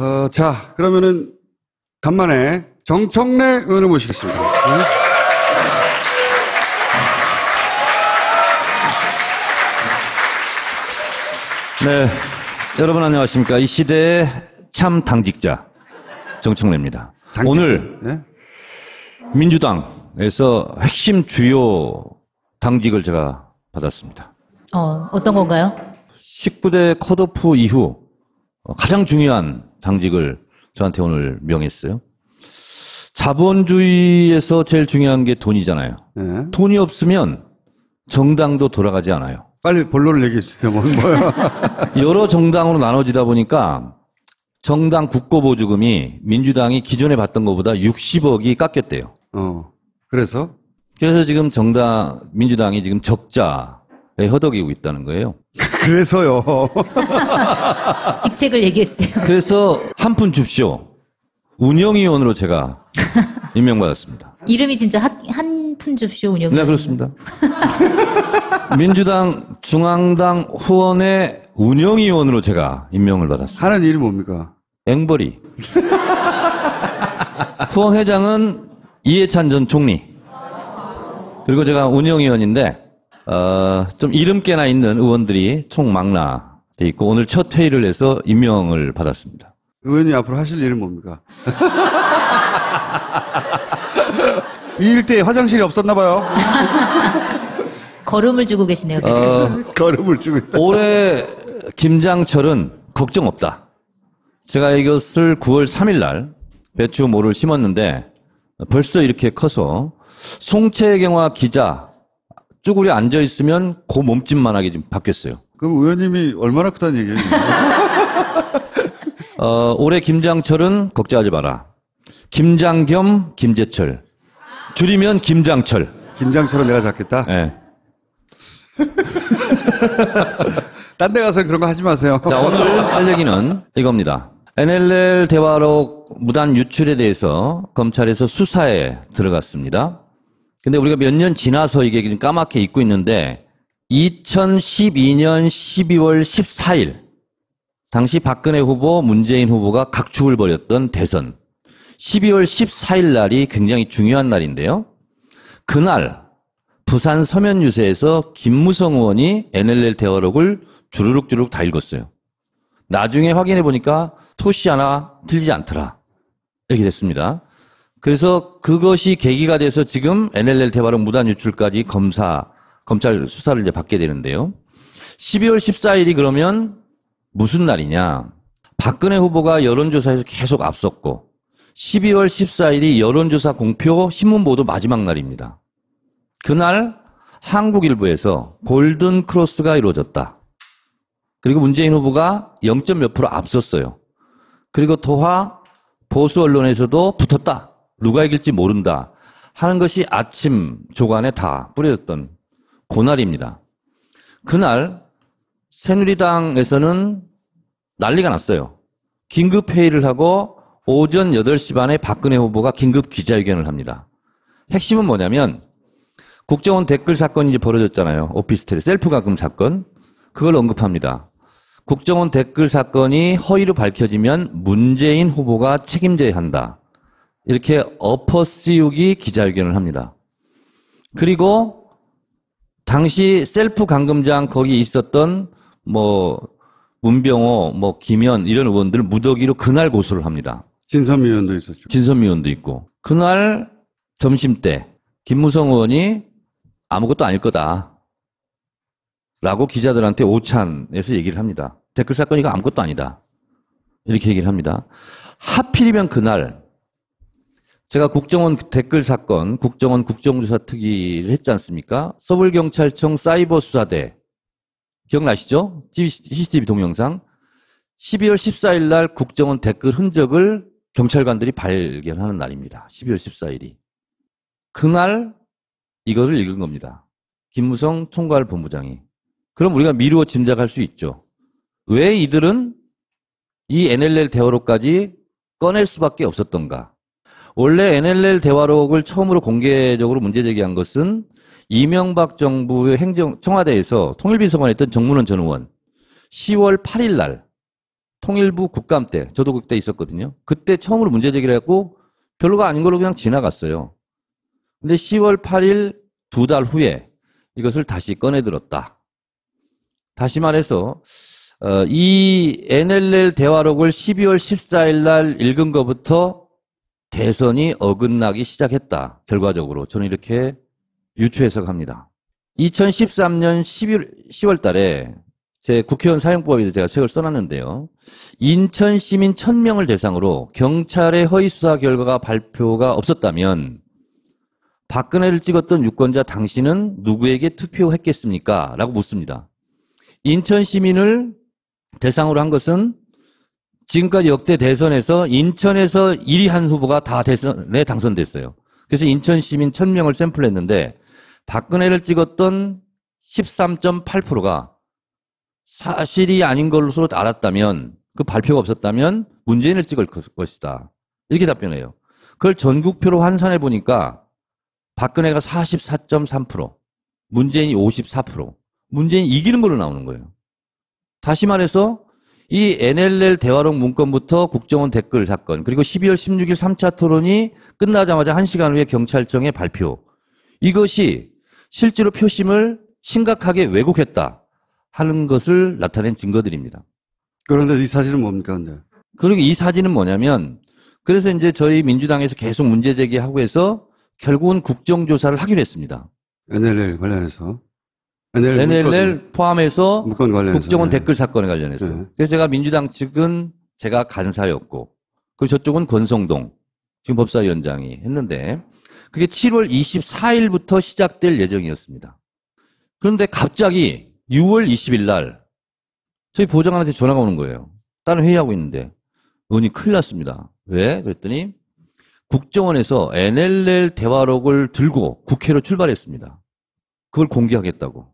어, 자, 그러면은 간만에 정청래 의원을 모시겠습니다. 네. 네, 여러분 안녕하십니까. 이 시대의 참 당직자 정청래입니다. 당직자. 오늘 네? 민주당에서 핵심 주요 당직을 제가 받았습니다. 어, 어떤 건가요? 19대 컷오프 이후 가장 중요한 당직을 저한테 오늘 명했어요. 자본주의에서 제일 중요한 게 돈이잖아요. 네. 돈이 없으면 정당도 돌아가지 않아요. 빨리 본론을 얘기해 주세요. 뭐, 뭐야. 여러 정당으로 나눠지다 보니까 정당 국고보조금이 민주당이 기존에 받던 것보다 60억이 깎였대요. 어. 그래서? 그래서 지금 정당, 민주당이 지금 적자에 허덕이고 있다는 거예요. 그래서요. 직책을 얘기해 주세요. 그래서 한 푼 줍쇼. 운영위원으로 제가 임명받았습니다. 이름이 진짜 한 푼 줍쇼 운영. 네, 그렇습니다. 민주당 중앙당 후원의 운영위원으로 제가 임명을 받았습니다. 하는 일이 뭡니까? 앵벌이. 후원회장은 이해찬 전 총리. 그리고 제가 운영위원인데, 어, 좀 이름께나 있는 의원들이 총 망라 돼 있고, 오늘 첫 회의를 해서 임명을 받았습니다. 의원이 앞으로 하실 일은 뭡니까? 이 일대에 화장실이 없었나 봐요. 걸음을 주고 계시네요. 어, 걸음을 주고 있다. 올해 김장철은 걱정 없다. 제가 이것을 9월 3일 날 배추 모를 심었는데 벌써 이렇게 커서 송채경화 기자 쭈구리 앉아 있으면 그 몸집만하게 지금 바뀌었어요. 그럼 의원님이 얼마나 크다는 얘기예요? 어, 올해 김장철은 걱정하지 마라. 김장 겸 김재철. 줄이면 김장철. 김장처럼 내가 잡겠다? 예. 딴데 가서 그런 거 하지 마세요. 자, 오늘 할 얘기는 이겁니다. NLL 대화록 무단 유출에 대해서 검찰에서 수사에 들어갔습니다. 근데 우리가 몇 년 지나서 이게 지금 까맣게 잊고 있는데 2012년 12월 14일 당시 박근혜 후보, 문재인 후보가 각축을 벌였던 대선 12월 14일 날이 굉장히 중요한 날인데요. 그날 부산 서면 유세에서 김무성 의원이 NLL 대화록을 주르륵주르륵 다 읽었어요. 나중에 확인해 보니까 토시 하나 틀리지 않더라. 이렇게 됐습니다. 그래서 그것이 계기가 돼서 지금 NLL 대화록 무단 유출까지 검사, 검찰 수사를 이제 받게 되는데요. 12월 14일이 그러면 무슨 날이냐. 박근혜 후보가 여론조사에서 계속 앞섰고 12월 14일이 여론조사 공표 신문 보도 마지막 날입니다. 그날 한국일보에서 골든 크로스가 이루어졌다. 그리고 문재인 후보가 0. 몇 프로 앞섰어요. 그리고 도하 보수 언론에서도 붙었다. 누가 이길지 모른다. 하는 것이 아침 조간에 다 뿌려졌던 고날입니다. 그날 새누리당에서는 난리가 났어요. 긴급 회의를 하고 오전 8시 반에 박근혜 후보가 긴급 기자회견을 합니다. 핵심은 뭐냐면 국정원 댓글 사건이 벌어졌잖아요. 오피스텔 셀프 가금 사건. 그걸 언급합니다. 국정원 댓글 사건이 허위로 밝혀지면 문재인 후보가 책임져야 한다. 이렇게 엎어씌우기 기자회견을 합니다. 그리고 당시 셀프 감금장 거기 있었던 뭐 문병호, 뭐 김현 이런 의원들 무더기로 그날 고소를 합니다. 진선미 의원도 있었죠. 진선미 의원도 있고 그날 점심 때 김무성 의원이 아무것도 아닐 거다. 라고 기자들한테 오찬에서 얘기를 합니다. 댓글 사건이 가 아무것도 아니다. 이렇게 얘기를 합니다. 하필이면 그날 제가 국정원 댓글 사건, 국정원 국정조사 특위를 했지 않습니까? 서울경찰청 사이버수사대 기억나시죠? CCTV 동영상. 12월 14일 날 국정원 댓글 흔적을 경찰관들이 발견하는 날입니다. 12월 14일이. 그날 이거를 읽은 겁니다. 김무성 총괄 본부장이. 그럼 우리가 미루어 짐작할 수 있죠. 왜 이들은 이 NLL 대화록까지 꺼낼 수밖에 없었던가? 원래 NLL 대화록을 처음으로 공개적으로 문제 제기한 것은 이명박 정부의 행정 청와대에서 통일비서관했던 정문원 전 의원 10월 8일 날 통일부 국감 때, 저도 그때 있었거든요. 그때 처음으로 문제 제기를 했고 별로가 아닌 걸로 그냥 지나갔어요. 근데 10월 8일 두 달 후에 이것을 다시 꺼내 들었다. 다시 말해서 어, 이 NLL 대화록을 12월 14일 날 읽은 것부터 대선이 어긋나기 시작했다. 결과적으로 저는 이렇게 유추 해석합니다. 2013년 11, 10월 달에 제 국회의원 사용법에 대해서 제가 책을 써놨는데요. 인천 시민 1000명을 대상으로 경찰의 허위 수사 결과가 발표가 없었다면 박근혜를 찍었던 유권자 당신은 누구에게 투표했겠습니까? 라고 묻습니다. 인천 시민을 대상으로 한 것은 지금까지 역대 대선에서 인천에서 1위 한 후보가 다 대선에 당선됐어요. 그래서 인천 시민 1000명을 샘플했는데 박근혜를 찍었던 13.8%가 사실이 아닌 것으로 알았다면 그 발표가 없었다면 문재인을 찍을 것- 것이다. 이렇게 답변해요. 그걸 전국표로 환산해 보니까 박근혜가 44.3%, 문재인이 54%, 문재인이 이기는 걸로 나오는 거예요. 다시 말해서 이 NLL 대화록 문건부터 국정원 댓글 사건, 그리고 12월 16일 3차 토론이 끝나자마자 1시간 후에 경찰청의 발표. 이것이 실제로 표심을 심각하게 왜곡했다 하는 것을 나타낸 증거들입니다. 그런데 이 사실은 뭡니까, 근데? 그리고 이 사진은 뭐냐면 그래서 이제 저희 민주당에서 계속 문제 제기하고 해서 결국은 국정조사를 하기로 했습니다. NLL 관련해서. NLL, NLL 포함해서. 국정원 네. 댓글 사건에 관련해서. 네. 그래서 제가 민주당 측은 제가 간사였고, 그리고 저쪽은 권성동, 지금 법사위원장이 했는데, 그게 7월 24일부터 시작될 예정이었습니다. 그런데 갑자기 6월 20일 날, 저희 보좌관한테 전화가 오는 거예요. 다른 회의하고 있는데, 의원이 큰일 났습니다. 왜? 그랬더니, 국정원에서 NLL 대화록을 들고 국회로 출발했습니다. 그걸 공개하겠다고.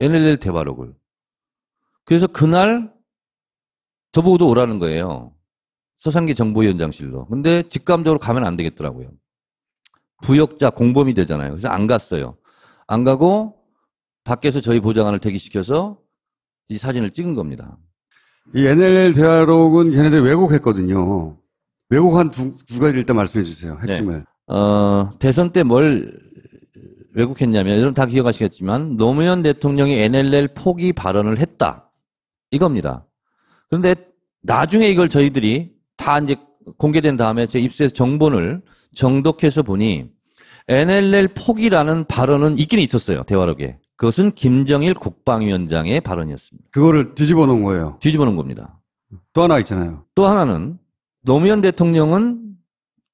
NLL 대화록을. 그래서 그날 저보고도 오라는 거예요. 서상기 정보위원장실로. 근데 직감적으로 가면 안 되겠더라고요. 부역자 공범이 되잖아요. 그래서 안 갔어요. 안 가고 밖에서 저희 보좌관을 대기시켜서 이 사진을 찍은 겁니다. 이 NLL 대화록은 걔네들이 왜곡했거든요. 왜곡한 두, 두 가지 일단 말씀해 주세요. 핵심을. 어, 대선 때 뭘 왜곡했냐면, 여러분 다 기억하시겠지만, 노무현 대통령이 NLL 포기 발언을 했다. 이겁니다. 그런데 나중에 이걸 저희들이 다 이제 공개된 다음에 제 입수해서 정본을 정독해서 보니, NLL 포기라는 발언은 있기는 있었어요. 대화록에. 그것은 김정일 국방위원장의 발언이었습니다. 그거를 뒤집어 놓은 거예요. 뒤집어 놓은 겁니다. 또 하나 있잖아요. 또 하나는 노무현 대통령은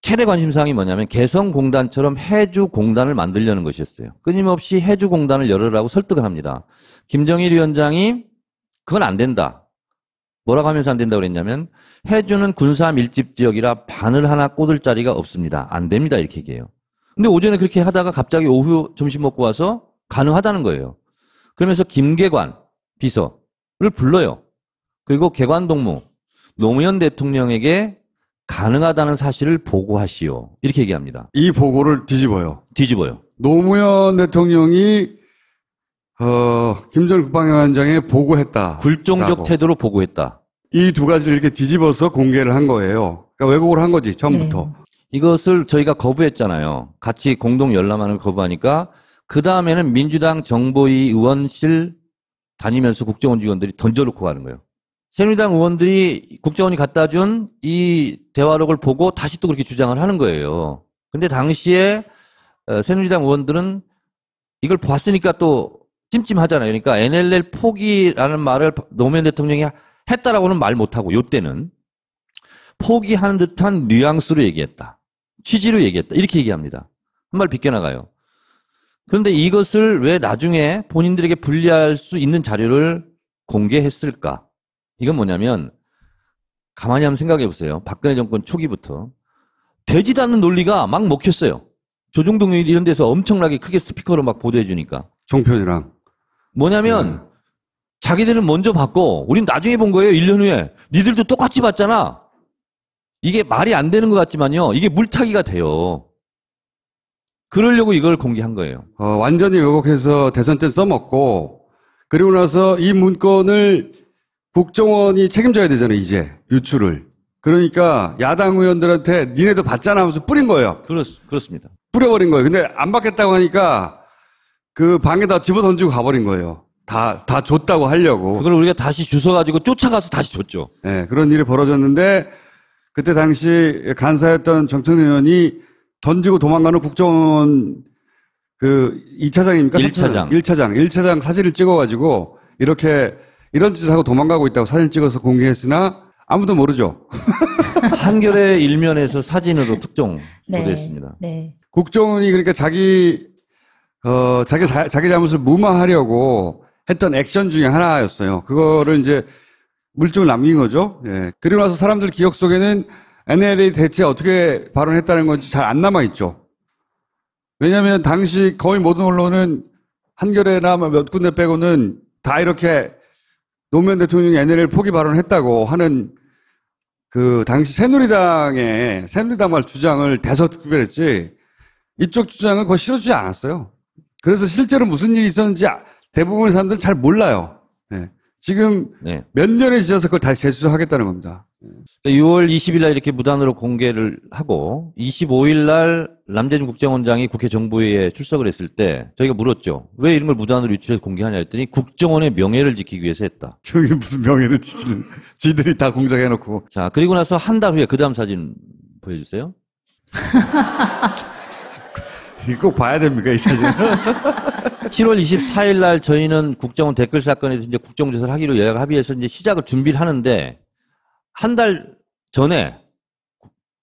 최대 관심사항이 뭐냐면 개성공단처럼 해주공단을 만들려는 것이었어요. 끊임없이 해주공단을 열으라고 설득을 합니다. 김정일 위원장이 그건 안 된다. 뭐라고 하면서 안 된다고 그랬냐면 해주는 군사 밀집 지역이라 바늘 하나 꽂을 자리가 없습니다. 안 됩니다. 이렇게 얘기해요. 근데 오전에 그렇게 하다가 갑자기 오후 점심 먹고 와서 가능하다는 거예요. 그러면서 김계관 비서를 불러요. 그리고 개관동무 노무현 대통령에게 가능하다는 사실을 보고하시오. 이렇게 얘기합니다. 이 보고를 뒤집어요. 뒤집어요. 노무현 대통령이 어, 김정일 국방위원장에 보고했다. 굴종적 라고. 태도로 보고했다. 이 두 가지를 이렇게 뒤집어서 공개를 한 거예요. 그러니까 왜곡을 한 거지 처음부터. 이것을 저희가 거부했잖아요. 같이 공동 열람하는 걸 거부하니까 그 다음에는 민주당 정보위 의원실 다니면서 국정원 직원들이 던져놓고 가는 거예요. 새누리당 의원들이 국정원이 갖다 준 이 대화록을 보고 다시 또 그렇게 주장을 하는 거예요. 근데 당시에 어, 새누리당 의원들은 이걸 봤으니까 또 찜찜하잖아요. 그러니까 NLL 포기라는 말을 노무현 대통령이 했다라고는 말 못하고 요 때는 포기하는 듯한 뉘앙스로 얘기했다. 취지로 얘기했다. 이렇게 얘기합니다. 한말 비껴나가요. 그런데 이것을 왜 나중에 본인들에게 불리할 수 있는 자료를 공개했을까? 이건 뭐냐면 가만히 한번 생각해 보세요. 박근혜 정권 초기부터 되지도 않는 논리가 막 먹혔어요. 조중동 이런 데서 엄청나게 크게 스피커로 막 보도해 주니까. 종편이랑. 뭐냐면 음. 자기들은 먼저 봤고 우린 나중에 본 거예요. 1년 후에. 니들도 똑같이 봤잖아. 이게 말이 안 되는 것 같지만요. 이게 물타기가 돼요. 그러려고 이걸 공개한 거예요. 어, 완전히 왜곡해서 대선 때 써먹고 그리고 나서 이 문건을 국정원이 책임져야 되잖아요, 이제. 유출을. 그러니까 야당 의원들한테 니네도 받잖아 하면서 뿌린 거예요. 그렇, 그렇습니다. 뿌려버린 거예요. 근데 안 받겠다고 하니까 그 방에다 집어 던지고 가버린 거예요. 다, 다 줬다고 하려고. 그걸 우리가 다시 주워가지고 쫓아가서 다시 줬죠. 예, 그런 일이 벌어졌는데 그때 당시 간사였던 정청래 의원이 던지고 도망가는 국정원 그 2차장입니까? 일 차장. 1차장. 1차장 사진을 찍어가지고 이렇게 이런 짓을 하고 도망가고 있다고 사진 찍어서 공개했으나 아무도 모르죠. 한겨레 일면에서 사진으로 특종 네. 보도했습니다. 네. 국정원이 그러니까 자기 어 자기 자, 자기 잘못을 무마하려고 했던 액션 중에 하나였어요. 그거를 이제 물증을 남긴 거죠. 예. 그리고 나서 사람들 기억 속에는 NLA 대체 어떻게 발언했다는 건지 잘 안 남아 있죠. 왜냐하면 당시 거의 모든 언론은 한겨레나 뭐몇 군데 빼고는 다 이렇게 노무현 대통령이 NLL 포기 발언했다고 하는 그 당시 새누리당의 새누리당 말 주장을 대서특별했지 이쪽 주장을 거의 실어주지 않았어요. 그래서 실제로 무슨 일이 있었는지 아- 대부분의 사람들은 잘 몰라요. 예. 지금 네. 몇 년에 지어서 그걸 다시 재수하겠다는 겁니다. 6월 20일 날 이렇게 무단으로 공개를 하고 25일 날 남재준 국정원장이 국회 정보회의에 출석을 했을 때 저희가 물었죠. 왜 이런 걸 무단으로 유출해서 공개하냐 했더니 국정원의 명예를 지키기 위해서 했다. 저기 무슨 명예를 지키는 지들이 다 공작해 놓고 자, 그리고 나서 한 달 후에 그 다음 사진 보여 주세요. 이거 꼭 봐야 됩니까 이 사진? 7월 24일 날 저희는 국정원 댓글 사건에 대해서 이제 국정조사를 하기로 여야가 합의해서 이제 시작을 준비를 하는데 한 달 전에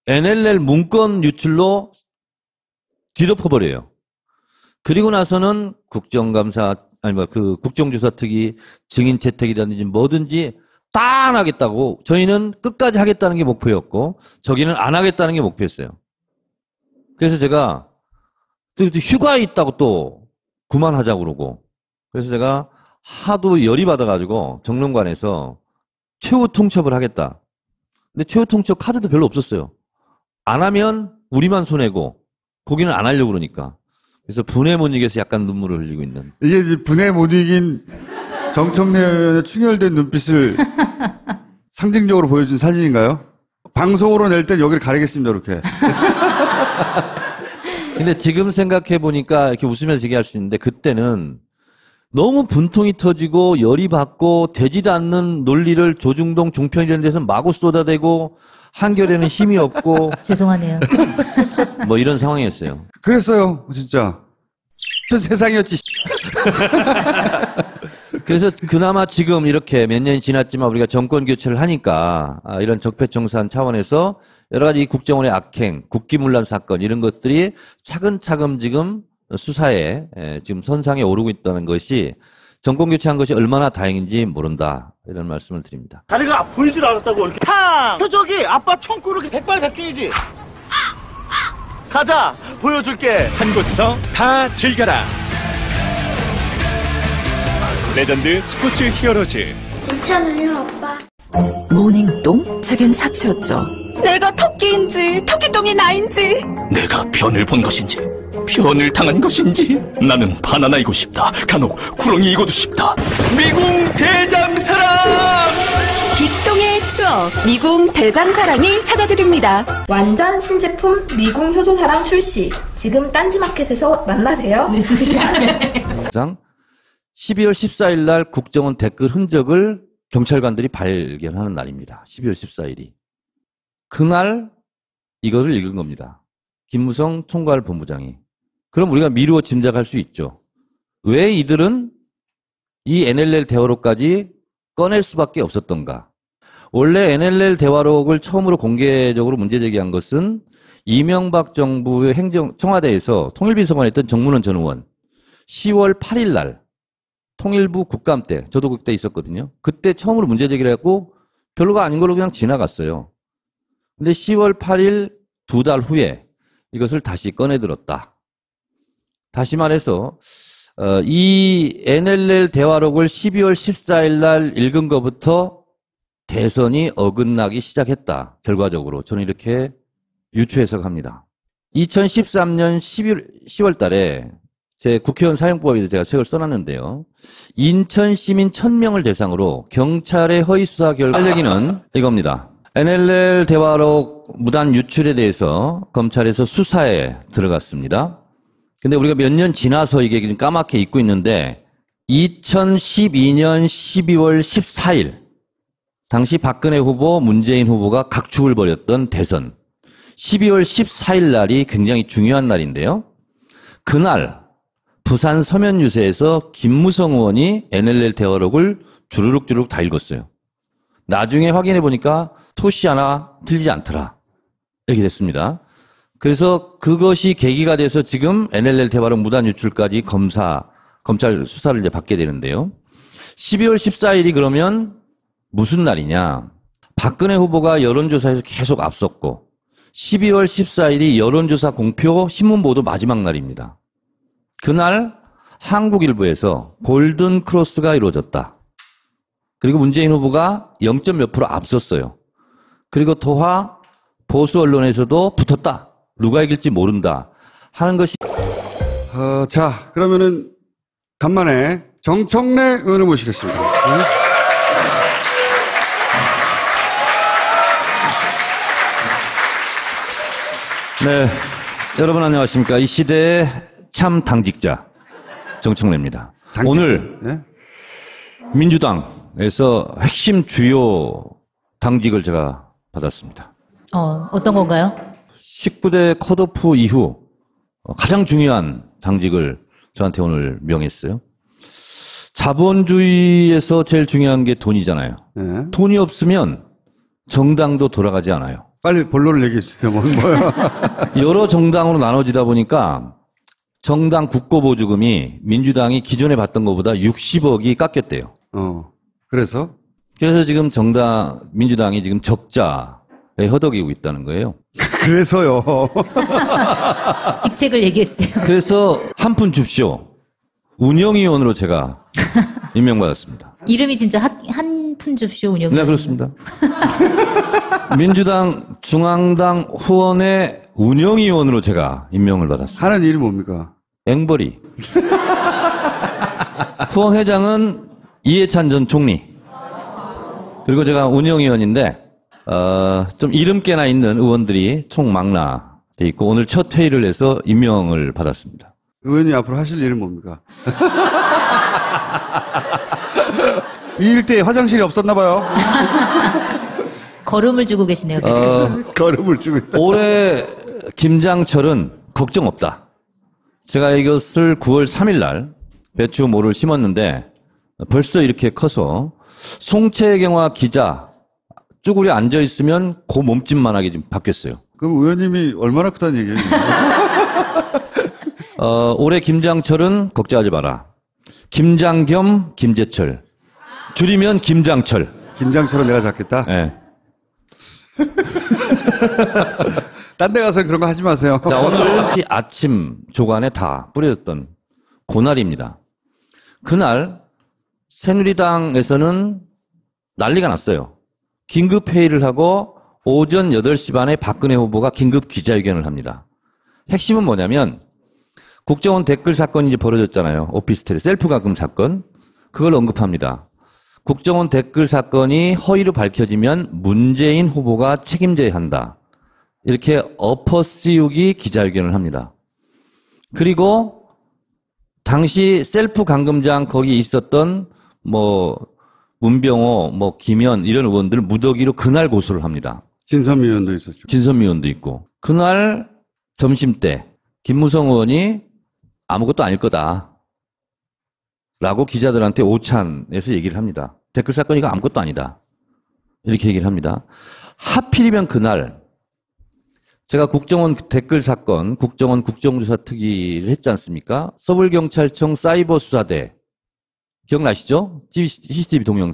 NLL 문건 유출로 뒤덮어버려요. 그리고 나서는 국정감사 아니 뭐 그 국정조사 특위 증인 채택이라든지 뭐든지 다 안 하겠다고 저희는 끝까지 하겠다는 게 목표였고 저기는 안 하겠다는 게 목표였어요. 그래서 제가 또 휴가에 있다고 또 그만하자고 그러고. 그래서 제가 하도 열이 받아가지고 정론관에서 최후 통첩을 하겠다. 근데 최후 통첩 카드도 별로 없었어요. 안 하면 우리만 손해고, 거기는 안 하려고 그러니까. 그래서 분해 못 이겨서 약간 눈물을 흘리고 있는. 이게 이제 분해 못 이긴 정청래 의원의 충혈된 눈빛을 상징적으로 보여준 사진인가요? 방송으로 낼 땐 여기를 가리겠습니다 이렇게. 근데 지금 생각해 보니까 이렇게 웃으면서 얘기할 수 있는데 그때는 너무 분통이 터지고 열이 받고 되지도 않는 논리를 조중동 종편 이런 데서 마구 쏟아대고 한결에는 힘이 없고 죄송하네요. 뭐 이런 상황이었어요. 그랬어요 진짜. 저 세상이었지. 그래서 그나마 지금 이렇게 몇 년이 지났지만 우리가 정권 교체를 하니까 아, 이런 적폐청산 차원에서 여러 가지 국정원의 악행, 국기문란 사건 이런 것들이 차근차근 지금 수사에 에, 지금 선상에 오르고 있다는 것이 정권 교체한 것이 얼마나 다행인지 모른다 이런 말씀을 드립니다. 다리가 보이질 않았다고 이렇게 탕! 표적이 아빠 총구를 백발백중이지 가자 보여줄게 한 곳에서 다 즐겨라. 레전드 스포츠 히어로즈 괜찮아요, 아빠. 모닝똥? 제겐 사치였죠. 내가 토끼인지 토끼똥이 나인지 내가 변을 본 것인지 변을 당한 것인지 나는 바나나이고 싶다 간혹 구렁이이고도 싶다 미궁 대장사랑 빅똥의 추억 미궁 대장사랑이 찾아드립니다. 완전 신제품 미궁 효소사랑 출시. 지금 딴지마켓에서 만나세요. 장 12월 14일 날 국정원 댓글 흔적을 경찰관들이 발견하는 날입니다. 12월 14일이. 그날 이것을 읽은 겁니다. 김무성 총괄 본부장이. 그럼 우리가 미루어 짐작할 수 있죠. 왜 이들은 이 NLL 대화록까지 꺼낼 수밖에 없었던가? 원래 NLL 대화록을 처음으로 공개적으로 문제 제기한 것은 이명박 정부의 행정 청와대에서 통일비서관에 있던 정문원 전 의원 10월 8일 날 통일부 국감 때 저도 그때 있었거든요. 그때 처음으로 문제 제기를 했고 별로가 아닌 걸로 그냥 지나갔어요. 근데 10월 8일 두 달 후에 이것을 다시 꺼내 들었다. 다시 말해서 어, 이 NLL 대화록을 12월 14일 날 읽은 것부터 대선이 어긋나기 시작했다. 결과적으로 저는 이렇게 유추 해석합니다. 2013년 11, 10월 달에 제 국회의원 사용법에 제가 책을 써놨는데요. 인천 시민 1000명을 대상으로 경찰의 허위 수사 결과 알려기는 이겁니다. NLL 대화록 무단 유출에 대해서 검찰에서 수사에 들어갔습니다. 근데 우리가 몇 년 지나서 이게 지금 까맣게 잊고 있는데 2012년 12월 14일 당시 박근혜 후보, 문재인 후보가 각축을 벌였던 대선 12월 14일 날이 굉장히 중요한 날인데요. 그날 부산 서면 유세에서 김무성 의원이 NLL 대화록을 주르륵 주르륵 다 읽었어요. 나중에 확인해 보니까 토시 하나 틀리지 않더라. 이렇게 됐습니다. 그래서 그것이 계기가 돼서 지금 NLL 대화록 무단 유출까지 검사, 검찰 수사를 이제 받게 되는데요. 12월 14일이 그러면 무슨 날이냐. 박근혜 후보가 여론조사에서 계속 앞섰고, 12월 14일이 여론조사 공표 신문 보도 마지막 날입니다. 그날 한국일보에서 골든 크로스가 이루어졌다. 그리고 문재인 후보가 0. 몇 프로 앞섰어요. 그리고 도하 보수 언론에서도 붙었다. 누가 이길지 모른다. 하는 것이 어, 자, 그러면은 간만에 정청래 의원을 모시겠습니다. 네. 네. 여러분 안녕하십니까. 이 시대의 참 당직자 정청래입니다. 당직자. 오늘 네? 민주당에서 핵심 주요 당직을 제가 받았습니다. 어, 어떤 건가요? 19대 컷오프 이후 가장 중요한 당직을 저한테 오늘 명했어요. 자본주의에서 제일 중요한 게 돈이잖아요. 네. 돈이 없으면 정당도 돌아가지 않아요. 빨리 본론을 얘기해 주세요. 뭐, 뭐야. 여러 정당으로 나눠지다 보니까 정당 국고보조금이 민주당이 기존에 받던 것보다 60억이 깎였대요. 어. 그래서? 그래서 지금 정당, 민주당이 지금 적자에 허덕이고 있다는 거예요. 그래서요. 직책을 얘기해 주세요. 그래서 한 푼 줍쇼. 운영위원으로 제가 임명받았습니다. 이름이 진짜 한 푼 줍쇼 운영이. 네, 그렇습니다. 민주당 중앙당 후원의 운영위원으로 제가 임명을 받았습니다. 하는 일이 뭡니까? 앵벌이. 후원회장은 이해찬 전 총리. 그리고 제가 운영위원인데, 어, 좀 이름께나 있는 의원들이 총 망라돼 있고, 오늘 첫 회의를 해서 임명을 받았습니다. 의원이 앞으로 하실 일은 뭡니까? 이 일대에 화장실이 없었나 봐요. 걸음을 주고 계시네요. 어, 걸음을 주고 있다. 올해 김장철은 걱정 없다. 제가 이것을 9월 3일 날 배추 모를 심었는데 벌써 이렇게 커서 송채경화 기자 쭈구리 앉아 있으면 그 몸집만하게 지금 바뀌었어요. 그럼 의원님이 얼마나 크다는 얘기예요? 어, 올해 김장철은 걱정하지 마라. 김장겸 김재철. 줄이면 김장철. 김장철은 내가 잡겠다? 예. 딴데 가서 그런 거 하지 마세요. 자, 오늘 아침 조간에 다 뿌려졌던 고날입니다. 그날 새누리당에서는 난리가 났어요. 긴급 회의를 하고 오전 8시 반에 박근혜 후보가 긴급 기자회견을 합니다. 핵심은 뭐냐면 국정원 댓글 사건이 이제 벌어졌잖아요. 오피스텔 셀프 감금 사건. 그걸 언급합니다. 국정원 댓글 사건이 허위로 밝혀지면 문재인 후보가 책임져야 한다. 이렇게 엎어씌우기 기자회견을 합니다. 그리고 당시 셀프 감금장 거기 있었던 뭐 문병호, 뭐 김현 이런 의원들 무더기로 그날 고소를 합니다. 진선미 의원도 있었죠. 진선미 의원도 있고 그날 점심 때 김무성 의원이 아무것도 아닐 거다. 라고 기자들한테 오찬에서 얘기를 합니다. 댓글 사건이 이거 아무것도 아니다. 이렇게 얘기를 합니다. 하필이면 그날 제가 국정원 댓글 사건, 국정원 국정조사 특위를 했지 않습니까? 서울경찰청 사이버 수사대 기억나시죠? CCTV 동영상.